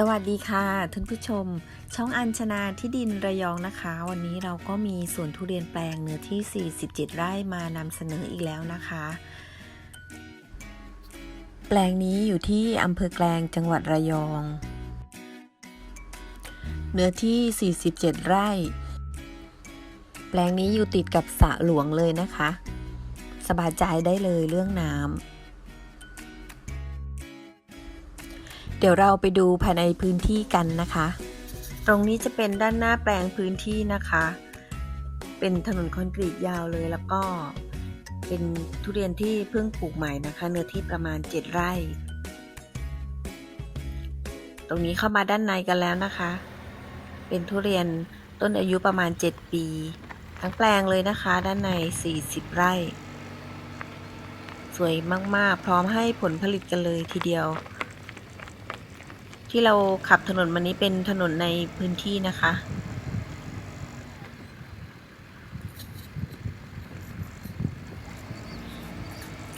สวัสดีค่ะท่านผู้ชม ช่องอัญชนาที่ดินระยองนะคะ วันนี้เราก็มีสวนทุเรียนแปลงเนื้อที่ 47 ไร่มานำเสนออีกแล้วนะคะ แปลงนี้อยู่ที่อำเภอแกลงจังหวัดระยอง เนื้อที่ 47 ไร่ แปลงนี้อยู่ติดกับสระหลวงเลยนะคะ สบายใจได้เลยเรื่องน้ำ เดี๋ยวเราไปดูภายในพื้นที่กันนะคะ ตรงนี้จะเป็นด้านหน้าแปลงพื้นที่นะคะ เป็นถนนคอนกรีตยาวเลยแล้วก็เป็นทุเรียนที่เพิ่งปลูกใหม่นะคะ เนื้อที่ประมาณ 7 ไร่ ตรงนี้เข้ามาด้านในกันแล้วนะคะ เป็นทุเรียนต้นอายุประมาณ 7 ปี ทั้งแปลงเลยนะคะ ด้านใน 40 ไร่ สวยมาก ๆ พร้อมให้ผลผลิตกันเลยทีเดียว ที่เราขับถนนมานี้เป็นถนนในพื้นที่นะคะ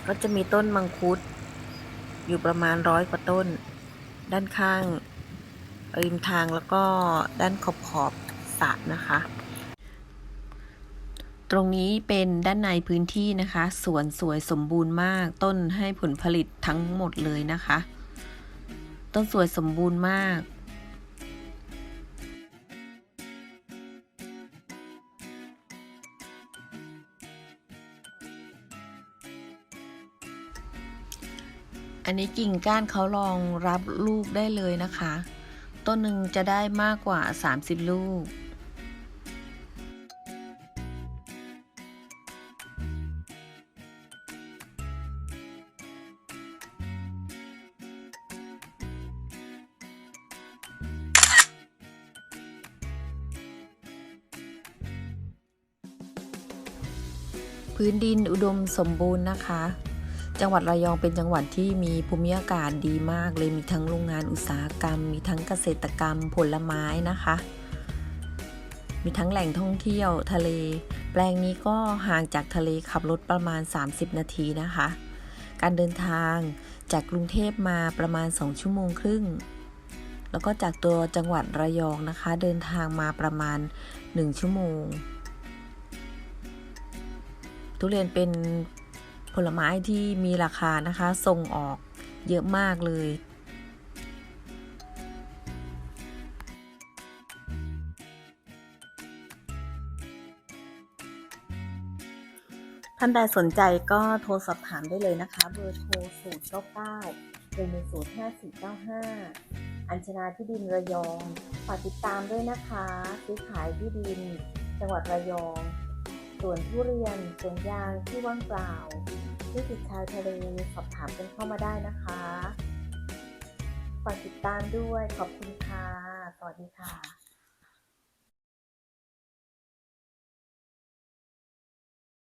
ก็จะมีต้นมังคุด อยู่ประมาณร้อยกว่าต้น ด้านข้างริมทางแล้วก็ด้านขอบขอบสระนะคะ ตรงนี้เป็นด้านในพื้นที่นะคะ สวนสวยสมบูรณ์มาก ต้นให้ผลผลิตทั้งหมดเลยนะคะ ต้นสวยสมบูรณ์มากอันนี้กิ่งก้านเขาลองรับลูกได้เลยนะคะ ต้นหนึ่งจะได้มากกว่า 30 ลูก พื้นดินอุดมสมบูรณ์นะคะ จังหวัดระยองเป็นจังหวัดที่มีภูมิอากาศดีมากเลยมีทั้งโรงงานอุตสาหกรรม มีทั้งเกษตรกรรมผลไม้นะคะ มีทั้งแหล่งท่องเที่ยวทะเล แปลงนี้ก็ห่างจากทะเลขับรถประมาณ 30 นาทีนะคะ การเดินทางจากกรุงเทพมาประมาณ 2 ชั่วโมงครึ่งแล้วก็จากตัวจังหวัดระยองนะคะ เดินทางมาประมาณ 1 ชั่วโมง ทุเรียนเป็นผลไม้ที่มีราคานะคะ ส่งออกเยอะมากเลย ท่านใดสนใจก็โทรสอบถามได้เลยนะคะ เบอร์โทร 0 9 9 1 1 0 5 4 9 5 อัญชนาที่ดินระยอง ฝากติดตามด้วยนะคะ ซื้อขายที่ดิน จังหวัดระยอง สวนทุเรียนสวนยางที่ว่างเปล่าที่ติดชายทะเลสอบถามกันเข้ามาได้นะคะฝากติดตามด้วยขอบคุณค่ะ สวัสดีค่ะ